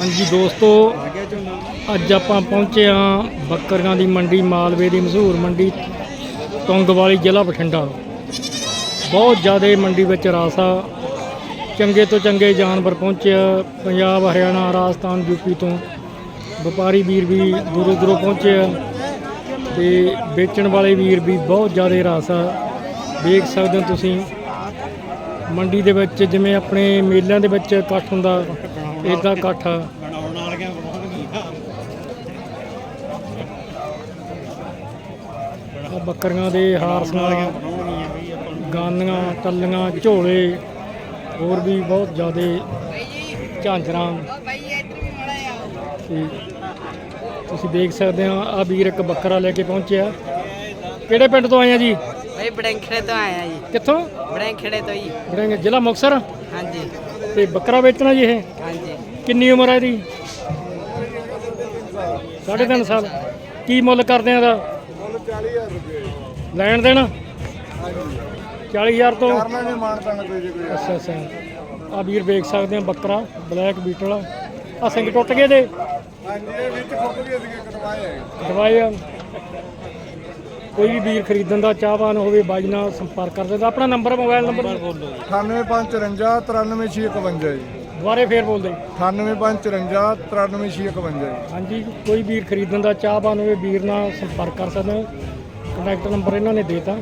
ਹਾਂਜੀ ਦੋਸਤੋ, ਅੱਜ ਆਪਾਂ ਪਹੁੰਚੇ ਹਾਂ ਬੱਕਰੀਆਂ ਦੀ ਮੰਡੀ, ਮਾਲਵੇ ਦੀ ਮਸ਼ਹੂਰ ਮੰਡੀ ਤੁੰਗ ਵਾਲੀ ਜ਼ਿਲ੍ਹਾ ਬਠਿੰਡਾ ਬਹੁਤ ਜ਼ਿਆਦਾ ਮੰਡੀ ਵਿੱਚ ਰਸ ਆ। ਚੰਗੇ ਤੋਂ ਚੰਗੇ ਜਾਨਵਰ ਪਹੁੰਚੇ ਆ। ਪੰਜਾਬ, ਹਰਿਆਣਾ, ਰਾਜਸਥਾਨ ਯੂਪੀ ਤੋਂ। ਵਪਾਰੀ ਵੀਰ ਵੀ ਦੂਰੋਂ ਦੂਰੋਂ ਪਹੁੰਚੇ ਆ। ਤੇ ਵੇਚਣ ਵਾਲੇ ਵੀਰ ਵੀ ਬਹੁਤ ਜ਼ਿਆਦਾ ਰਸ ਆ। ਦੇਖ ਸਕਦੇ ਹੋ ਤੁਸੀਂ, ਮੰਡੀ ਦੇ ਵਿੱਚ ਜਿਵੇਂ ਆਪਣੇ ਮੇਲਿਆਂ ਦੇ ਵਿੱਚ ਇਕੱਠ ਹੁੰਦਾ ਇਦਾਂ ਇਕੱਠ ਆ। ਬਣਾਉਣ ਵਾਲੀਆਂ ਬਣਾਉਣਗੀਆਂ ਬੱਕਰੀਆਂ ਦੇ ਆਪਾਂ ਨੂੰ। ਗਾਨੀਆਂ ਟੱਲੀਆਂ ਝੋਲੇ ਹੋਰ ਵੀ ਬਹੁਤ ਜ਼ਿਆਦੇ ਝਾਂਜਰਾਂ। ਤੇ ਤੁਸੀਂ ਦੇਖ ਸਕਦੇ ਹੋ ਆ ਵੀਰ ਇੱਕ ਬੱਕਰਾ ਲੈ ਕੇ ਪਹੁੰਚਿਆ। ਕਿਹੜੇ ਪਿੰਡ ਤੋਂ ਆਏ ਆ ਜੀ? ਭਾਈ ਬੜੈਂਖੜੇ ਤੋਂ ਆਇਆ ਜੀ। ਕਿੱਥੋਂ? ਬੜੈਂਖੜੇ ਤੋਂ ਜੀ। ਬੜਾਂਗੇ ਜ਼ਿਲ੍ਹਾ ਮੁਕਤਸਰ? ਹਾਂਜੀ। ਤੇ ਬੱਕਰਾ ਵੇਚਣਾ ਜੀ ਇਹ? ਹਾਂਜੀ। ਕਿੰਨੀ ਉਮਰ ਹੈ ਇਹਦੀ? ਸਾਢੇ ਤਿੰਨ ਸਾਲ। ਕੀ ਮੁੱਲ ਕਰਦੇ ਆ ਇਹਦਾ? ਮੁੱਲ 40000 ਰੁਪਏ ਲੈਣ ਦੇਣ? 40000 ਤੋਂ? ਕਰਨਾ ਨਹੀਂ ਮਾਨਤਾ ਨਾ ਕੋਈ ਜੇ ਕੋਈ ਅੱਛਾ ਅੱਛਾ। ਆ ਵੀਰ ਵੇਖ ਸਕਦੇ ਆ ਬੱਕਰਾ ਬਲੈਕ ਬੀਟਲ ਆ ਸਿੰਘ ਟੁੱਟ ਗਏ ਦੇ ਹਾਂਜੀ ਇਹ ਵਿੱਚ ਖੁੱਬ ਗਏ ਸੀਗੇ ਕਟਵਾਏ ਹੈ ਦਵਾਈ ਆ। ਕੋਈ ਵੀ ਵੀਰ ਖਰੀਦਣ ਦਾ ਚਾਹਵਾਨ ਹੋਵੇ ਬਾਈ ਨਾਲ ਸੰਪਰਕ ਕਰ ਸਕਦਾ। ਆਪਣਾ ਨੰਬਰ ਮੋਬਾਈਲ ਨੰਬਰ ਬੋਲੋ 98554 93651 ਜੀ। ਦੁਬਾਰੇ ਫੇਰ ਬੋਲਦੇ 98554 93651 ਜੀ। ਹਾਂਜੀ ਕੋਈ ਵੀਰ ਖਰੀਦਣ ਦਾ ਚਾਹਵਾਨ ਹੋਵੇ ਵੀਰ ਨਾਲ ਸੰਪਰਕ ਕਰ ਸਕਦੇ ਹੋ। ਕੰਟੈਕਟ ਨੰਬਰ ਇਹਨਾਂ ਨੇ ਦੇਤਾ।